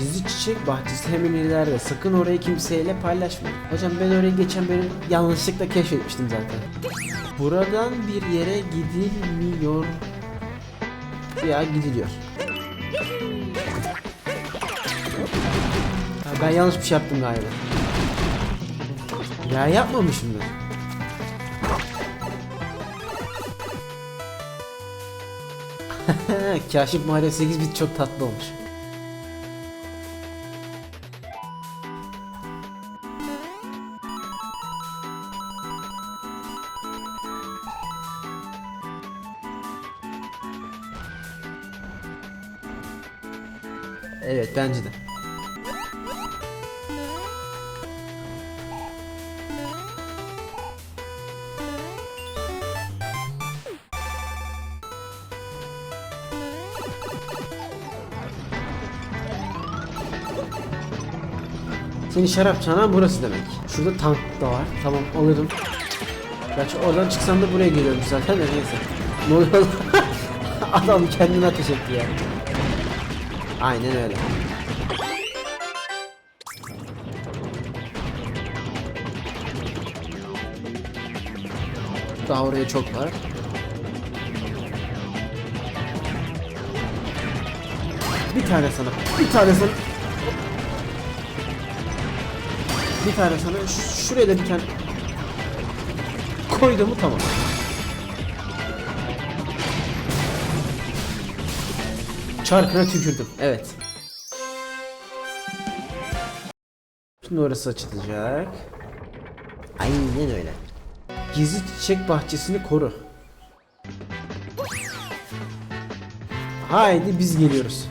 Gizli çiçek bahçesi hemen ileride. Sakın orayı kimseyle paylaşmayın. Hocam ben orayı geçen bölüm yanlışlıkla keşfetmiştim zaten. Buradan bir yere gidilmiyor. Ya gidiliyor. Ben yanlış bir şey yaptım galiba. Ya yapmamışımdır. Kaşif Mahallesi 8 bit çok tatlı olmuş. Evet bence de. Seni şarap çanan burası demek. Şurada tank da var. Tamam alırım. Gerçi oradan çıksam da buraya geliyorum zaten de neyse. Ne oluyor? Adam kendine ateş etti ya. Aynen öyle. Daha oraya çok var. Bir tane sana. Bir tane sana. Bir tane sana. Ş- şuraya da bir tane. Koydum mu tamam. Çarkına tükürdüm. Evet. Şimdi orası açılacak. Aynen öyle. Gizli çiçek bahçesini koru. Haydi biz geliyoruz.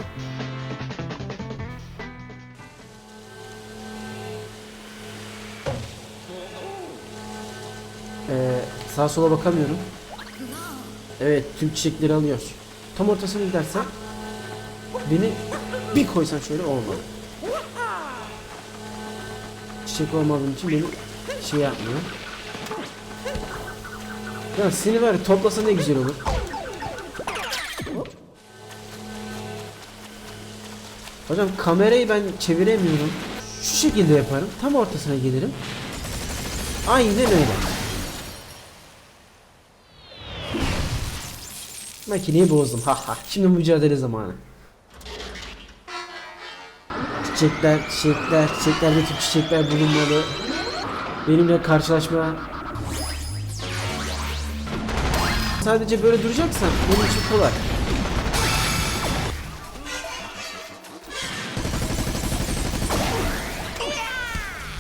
Ee, sağa sola bakamıyorum. Evet tüm çiçekleri alıyor. Tam ortasına gidersen beni bir koysan şöyle olmadı. Çiçek olmadığım için beni şey yapmıyor. Ya seni var toplasa ne güzel olur. Hocam kamerayı ben çeviremiyorum. Şu şekilde yaparım. Tam ortasına gelirim. Aynen öyle. Makineyi bozdum. Ha ha. Şimdi mücadele zamanı. Çiçekler, çiçekler, çiçeklerde tüm çiçekler bulunmalı. Benimle karşılaşma. Sadece böyle duracaksan benim için kolay.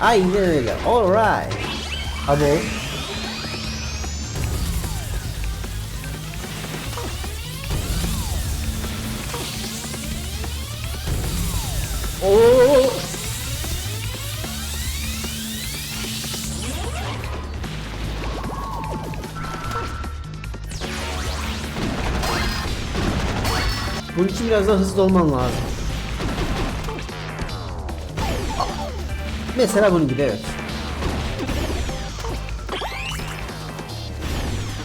Aynen öyle. Alright. Abo. Oo. Bunun için biraz daha hızlı olman lazım. Mesela bunun gibi evet.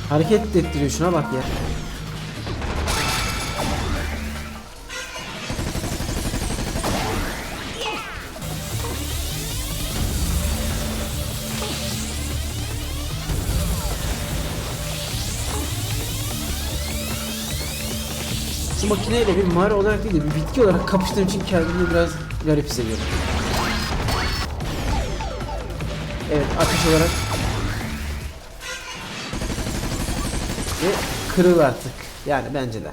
Hareket ettiriyor şuna bak ya. Şu makineyle bir mağara olarak değil de bir bitki olarak kapıştığım için kendimi biraz garip hissediyorum. Evet ateş olarak ve kırıl artık. Yani bence de.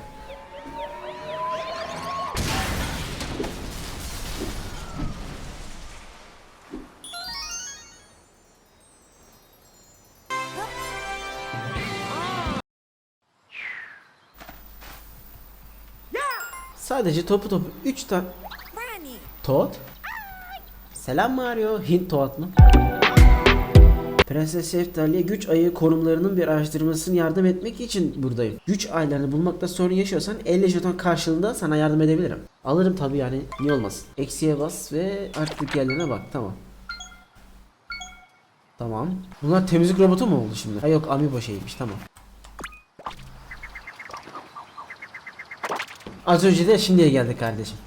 Sadece topu topu 3 tane Toad? Selam Mario. Hint Toad mı? Prenses Şeftali'ye güç ayı konumlarının bir araştırmasını yardım etmek için buradayım. Güç aylarını bulmakta sorun yaşıyorsan 50 jeton karşılığında sana yardım edebilirim. Alırım tabi yani niye olmasın. Eksiye bas ve artık yerlerine bak tamam. Tamam. Bunlar temizlik robotu mu oldu şimdi? Ha yok amiibo şeymiş tamam. Az önce de şimdiye geldi kardeşim.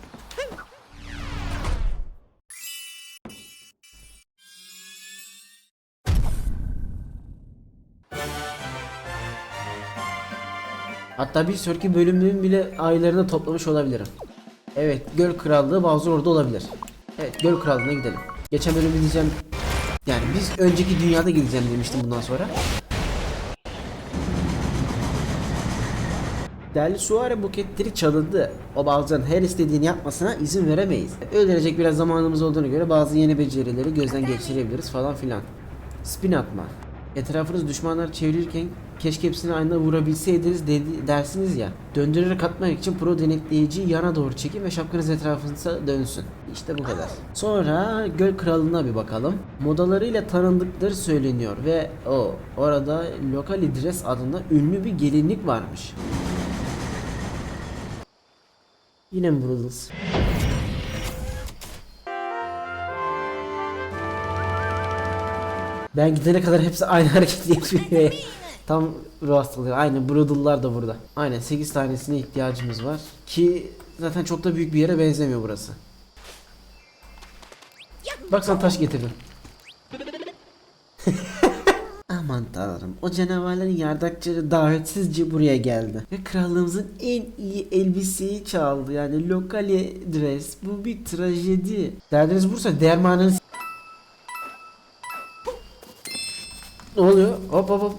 Hatta bir sonraki bölümün bile aylarını toplamış olabilirim. Evet, Göl Krallığı bazı orada olabilir. Evet, Göl Krallığı'na gidelim. Geçen bölümü diyeceğim. Yani biz önceki dünyada gideceğim demiştim bundan sonra. Değerli Suare buketleri çalındı. O bazen her istediğini yapmasına izin veremeyiz. Öldürecek biraz zamanımız olduğunu göre bazı yeni becerileri gözden geçirebiliriz falan filan. Spin atma. Etrafınız düşmanlar çevirirken keşke hepsini aynı vurabilseydiniz dedi, dersiniz ya. Döndürerek atmak için pro denetleyiciyi yana doğru çekin ve şapkanız etrafınıza dönsün. İşte bu kadar. Sonra Göl Kralı'na bir bakalım. Modalarıyla tanındıkları söyleniyor ve o orada Locally Dress adında ünlü bir gelinlik varmış. Yine mi Brothers? Ben gidene kadar hepsi aynı hareketi yapıyor. Tam ruh hastalığı. Aynen Broodle'lar da burada. Aynen 8 tanesine ihtiyacımız var. Ki zaten çok da büyük bir yere benzemiyor burası. Bak sana taş getirdim. Aman tanrım o canavarların yardakçıları davetsizce buraya geldi. Ve krallığımızın en iyi elbiseyi çaldı yani lokale dress. Bu bir trajedi. Derdiniz bursa dermanını s- Ne oluyor? Hop hop hop.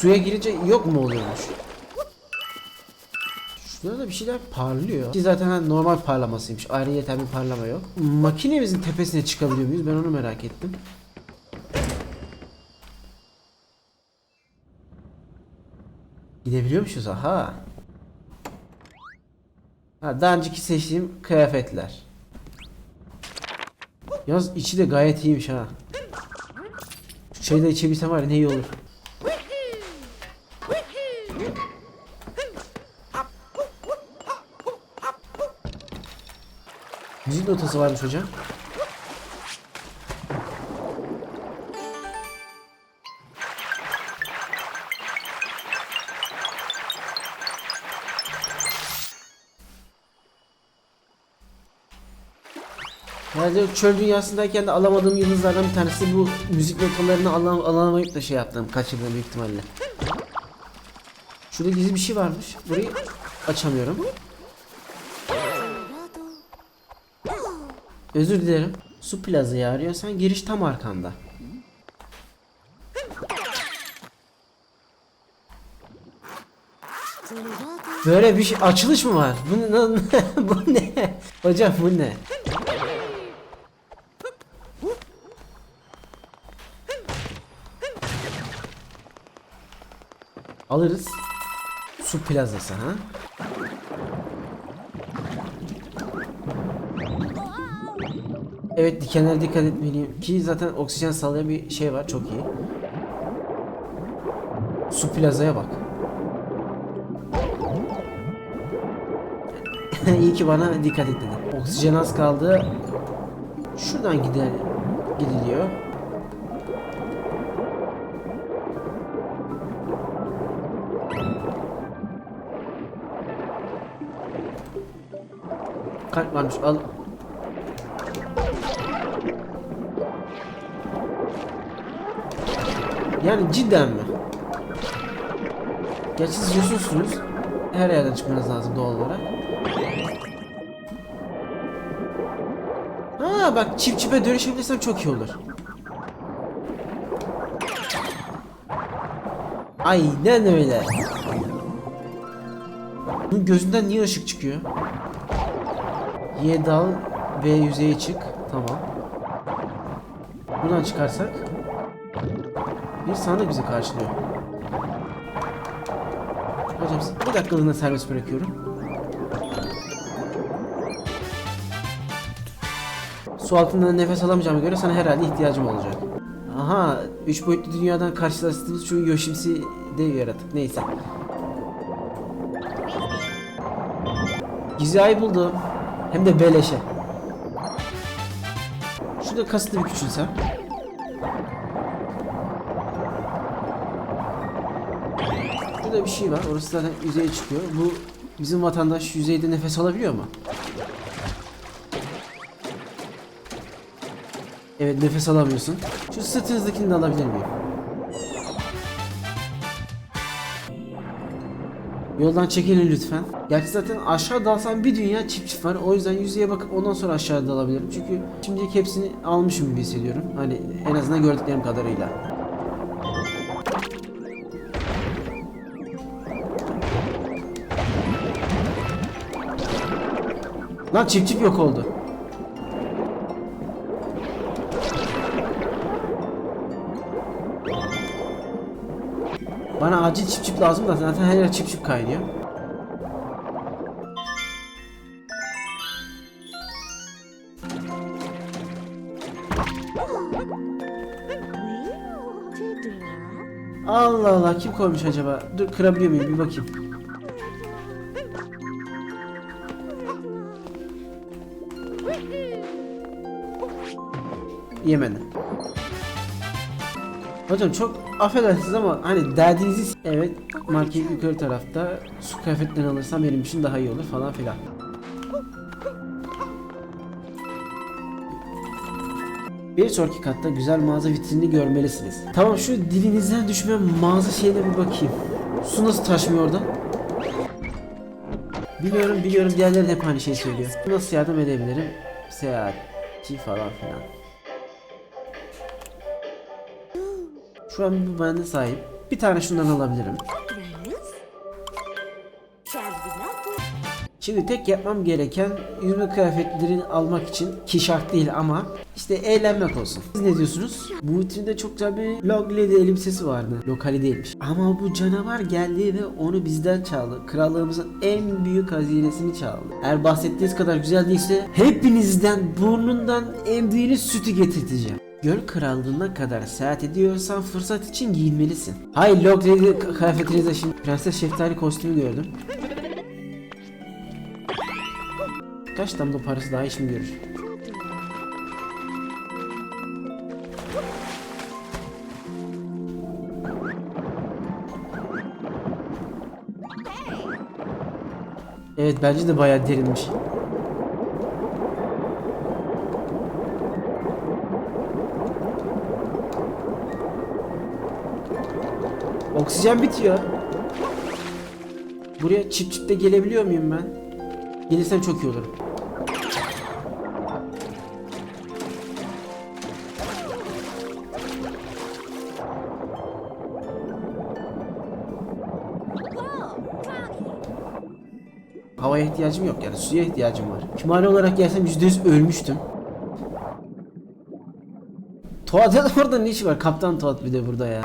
Suya girince yok mu oluyormuş? Şurada da bir şeyler parlıyor. Ki zaten hani normal parlamasıymış. Ayrıyeten bir parlama yok. Makinemizin tepesine çıkabiliyor muyuz? Ben onu merak ettim. Gidebiliyormuşuz aha. Ha, daha önceki seçtiğim kıyafetler. Yalnız içi de gayet iyiymiş ha. Şu çayı da içebilsem var ne iyi olur. Müzik notası varmış hocam. Herhalde çöl dünyasındayken de alamadığım yıldızlardan bir tanesi bu müzik notalarını alam alamayıp da şey yaptım, kaçırdım büyük ihtimalle. Şurada gizli bir şey varmış. Burayı açamıyorum. Özür dilerim. Su plazayı arıyorsan giriş tam arkanda. Böyle bir şey açılış mı var? Bu ne? bu ne? Hocam bu ne? Alırız. Su plazası ha? Evet dikenlere dikkat etmeliyim ki zaten oksijen sağlayan bir şey var çok iyi. Su plazaya bak. iyi ki bana dikkat et dedi. Oksijen az kaldı. Şuradan gider gidiliyor. Kalp varmış al. Yani cidden mi? Gerçi siz yosunsunuz. Her yerden çıkmanız lazım doğal olarak. Ha bak çift çipe dönüşebilirsem çok iyi olur. Aynen öyle. Bunun gözünden niye ışık çıkıyor? Y dal ve yüzeye çık. Tamam. Buradan çıkarsak bir sandık bizi karşılıyor. Hocam bir dakikalığına servis bırakıyorum. Su altında nefes alamayacağıma göre sana herhalde ihtiyacım olacak. Aha, üç boyutlu dünyadan karşılaştığımız şu Yoshimsi de yaratık. Neyse. Gizayı buldum. Hem de beleşe. Şurada kasıtlı bir küçülsem. bir şey var. Orası zaten yüzeye çıkıyor. Bu bizim vatandaş yüzeyde nefes alabiliyor mu? Evet nefes alamıyorsun. Şu sırtınızdakini de alabilir miyim? Yoldan çekilin lütfen. Gerçi zaten aşağı dalsan bir dünya çip çip var. O yüzden yüzeye bakıp ondan sonra aşağı dalabilirim. Çünkü şimdilik hepsini almışım gibi hissediyorum. Hani en azından gördüklerim kadarıyla. Lan çift çift yok oldu. Bana acil çift çift lazım da zaten her yer çift çift kaynıyor. Allah Allah kim koymuş acaba? Dur kırabiliyor muyum bir bakayım. Yemedi. Hocam çok affedersiniz ama hani derdinizi evet market yukarı tarafta su kıyafetlerini alırsam benim için daha iyi olur falan filan. Bir sonraki katta güzel mağaza vitrinini görmelisiniz. Tamam şu dilinizden düşmeyen mağaza şeyine bir bakayım. Su nasıl taşmıyor orada? Biliyorum biliyorum diğerleri de hep aynı şeyi söylüyor. Nasıl yardım edebilirim? Seyahatçi falan filan. Şu an bu bende sahip. Bir tane şundan alabilirim. Şimdi tek yapmam gereken yüzme kıyafetlerini almak için ki şart değil ama işte eğlenmek olsun. Siz ne diyorsunuz? Bu vitrinde çok güzel bir Log Lady elbisesi vardı. Lokali değilmiş. Ama bu canavar geldi ve onu bizden çaldı. Krallığımızın en büyük hazinesini çaldı. Eğer bahsettiğiniz kadar güzel değilse hepinizden burnundan emdiğiniz sütü getirteceğim. Göl krallığına kadar seyahat ediyorsan fırsat için giyinmelisin. Hay Log Lady kıyafetinizde şimdi Prenses Şeftali kostümü gördüm. Kaç damla parası daha işimi görür. Evet bence de bayağı derinmiş. Oksijen bitiyor. Buraya çip çipte gelebiliyor muyum ben? Gelirsem çok iyi olur. Havaya ihtiyacım yok yani suya ihtiyacım var. Kümane olarak gelsem %100 ölmüştüm. Tuğat'ın orada ne işi var? Kaptan Tuğat bir de burada ya.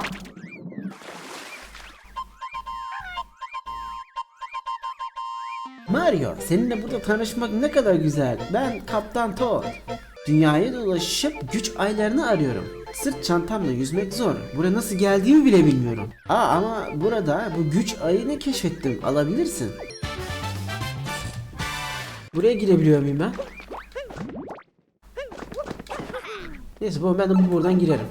Mario, seninle burada tanışmak ne kadar güzel. Ben Kaptan Toad. Dünyaya dolaşıp güç aylarını arıyorum. Sırt çantamla yüzmek zor. Buraya nasıl geldiğimi bile bilmiyorum. Aa ama burada bu güç ayını keşfettim. Alabilirsin. Buraya girebiliyor muyum ben? Neyse ben de bu buradan girerim.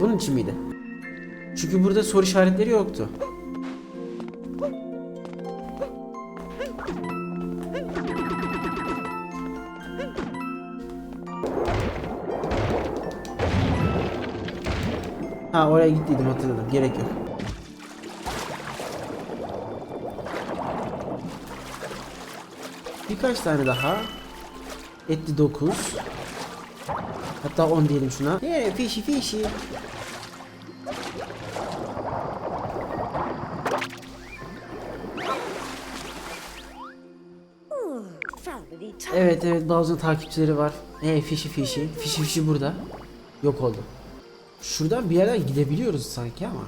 Bunun için miydi? Çünkü burada soru işaretleri yoktu. Ha oraya gittiydim hatırladım. Gerek yok. Birkaç tane daha. Etti 9. Hatta 10 diyelim şuna. Hey fişi fişi. Evet evet bazı takipçileri var. Hey fişi fişi. Fişi fişi burada. Yok oldu. Şuradan bir yerden gidebiliyoruz sanki ama.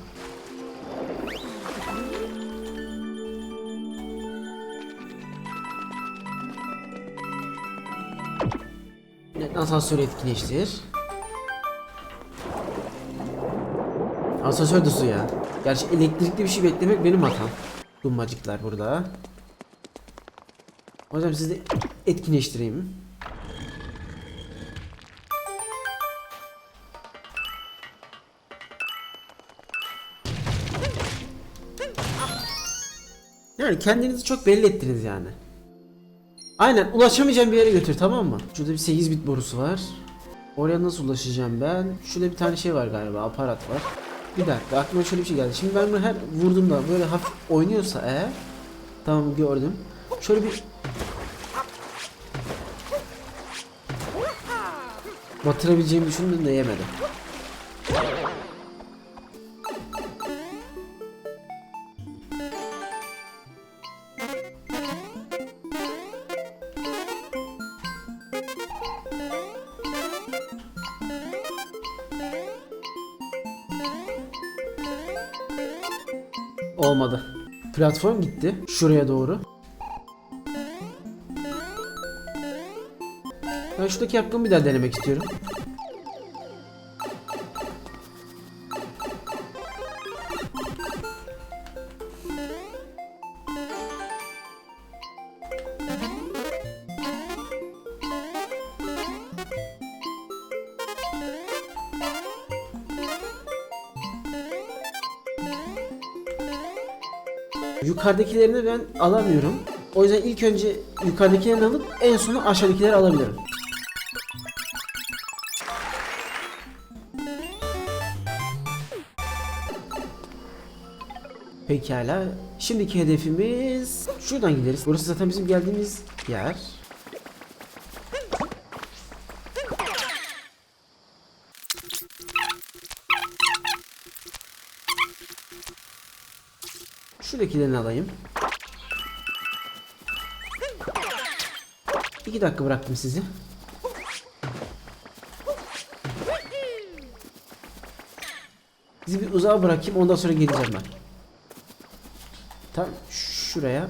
Asansörü etkileştir. Asansör de su ya. Gerçi elektrikli bir şey beklemek benim hatam. Dummacıklar burada. Hocam sizi de etkileştireyim. Yani kendinizi çok belli ettiniz yani. Aynen ulaşamayacağım bir yere götür tamam mı? Şurada bir 8 bit borusu var. Oraya nasıl ulaşacağım ben? Şurada bir tane şey var galiba aparat var. Bir dakika aklıma şöyle bir şey geldi. Şimdi ben bunu her vurduğumda böyle hafif oynuyorsa eğer Tamam gördüm. Şöyle bir Batırabileceğimi düşündüm de yemedim. Olmadı. Platform gitti. Şuraya doğru. Ben şuradaki hakkımı bir daha denemek istiyorum. Yukarıdakilerini ben alamıyorum. O yüzden ilk önce yukarıdakilerini alıp en sonu aşağıdakileri alabilirim. Pekala. Şimdiki hedefimiz şuradan gideriz. Burası zaten bizim geldiğimiz yer. Şuradakilerini alayım. İki dakika bıraktım sizi. Sizi bir uzağa bırakayım ondan sonra geleceğim ben. Tam şuraya.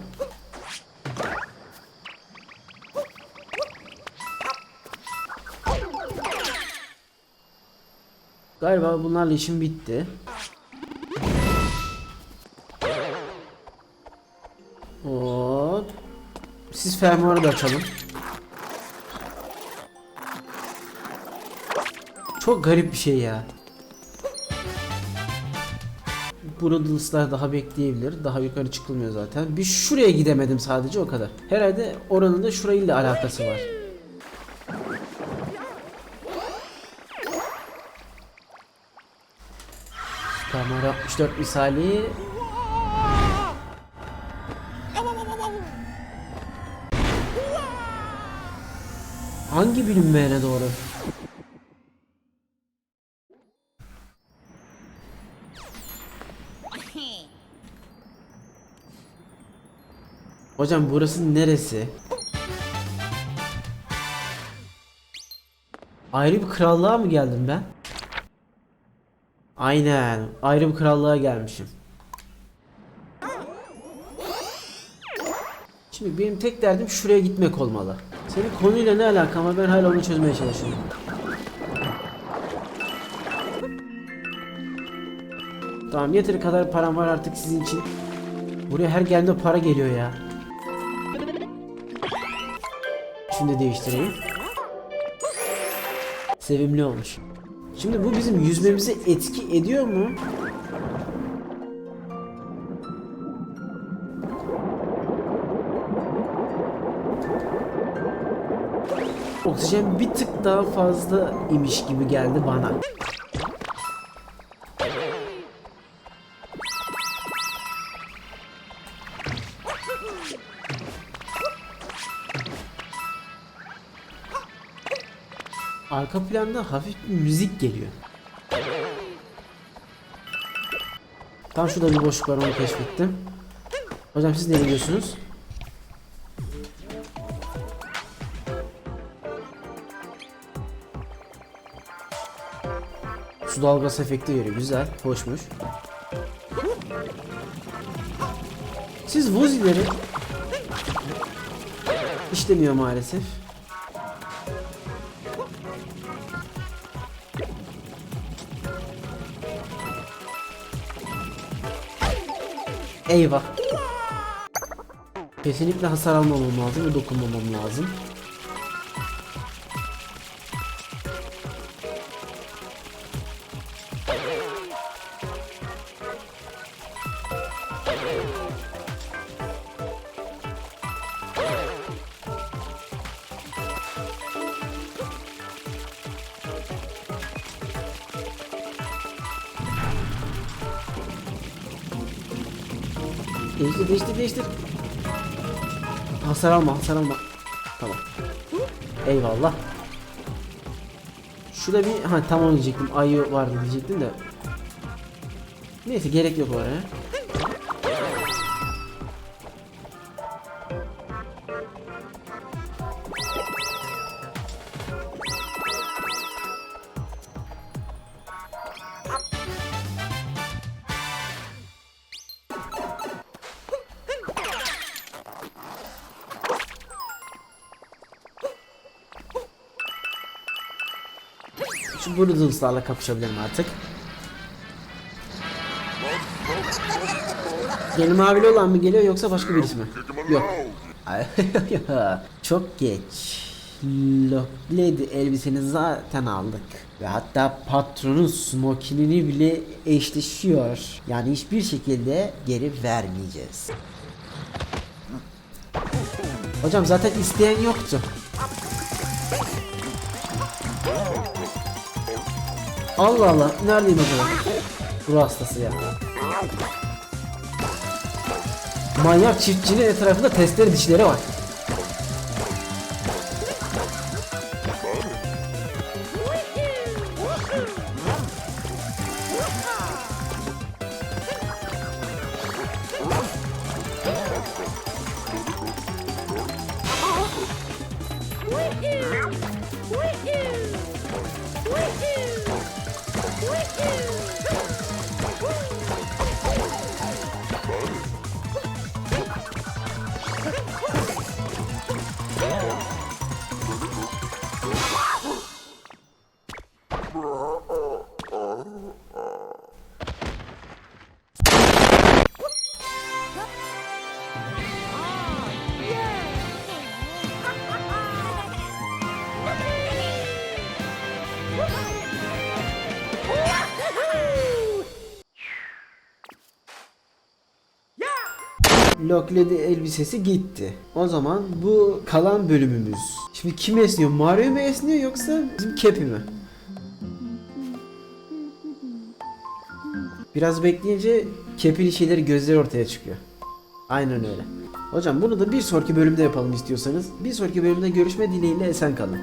Galiba bunlarla işim bitti. Hop. Siz fermuarı da açalım. Çok garip bir şey ya. Broodless'lar daha bekleyebilir. Daha yukarı çıkılmıyor zaten. Bir şuraya gidemedim sadece o kadar. Herhalde oranın da şurayla alakası var. Kamera 64 misali. Hangi bilinmeyene doğru? Hocam burası neresi? Ayrı bir krallığa mı geldim ben? Aynen. Ayrı bir krallığa gelmişim. Şimdi benim tek derdim şuraya gitmek olmalı. Senin konuyla ne alakan var ben hala onu çözmeye çalışıyorum. Tamam yeteri kadar param var artık sizin için. Buraya her geldiğinde para geliyor ya. Şimdi değiştireyim. Sevimli olmuş. Şimdi bu bizim yüzmemize etki ediyor mu? Oksijen bir tık daha fazla imiş gibi geldi bana. Arka planda hafif bir müzik geliyor. Tam şurada bir boşluk var onu keşfettim. Hocam siz ne biliyorsunuz? Su dalgası efekti veriyor. Güzel. Hoşmuş. Siz vuzileri işlemiyor maalesef. Eyvah. Kesinlikle hasar almamam lazım ve dokunmamam lazım. Değiştir değiştir değiştir. Hasar alma hasar alma. Tamam. Eyvallah. Şurada bir ha tam onu diyecektim. Ayı vardı diyecektim de. Neyse gerek yok oraya. Brutals'larla kapışabilirim artık. Yeni mavili olan mı geliyor yoksa başka birisi mi? Yok. Çok geç. Lady elbiseni zaten aldık. Ve hatta patronun smokinini bile eşleşiyor. Yani hiçbir şekilde geri vermeyeceğiz. Hocam zaten isteyen yoktu. Allah Allah neredeyim acaba? Ruh hastası ya. Manyak çiftçinin etrafında testere dişleri var. Lokledi elbisesi gitti. O zaman bu kalan bölümümüz. Şimdi kim esniyor? Mario mu esniyor yoksa bizim Cappy mi? Biraz bekleyince Cappy'nin şeyleri gözleri ortaya çıkıyor. Aynen öyle. Hocam bunu da bir sonraki bölümde yapalım istiyorsanız. Bir sonraki bölümde görüşme dileğiyle esen kalın.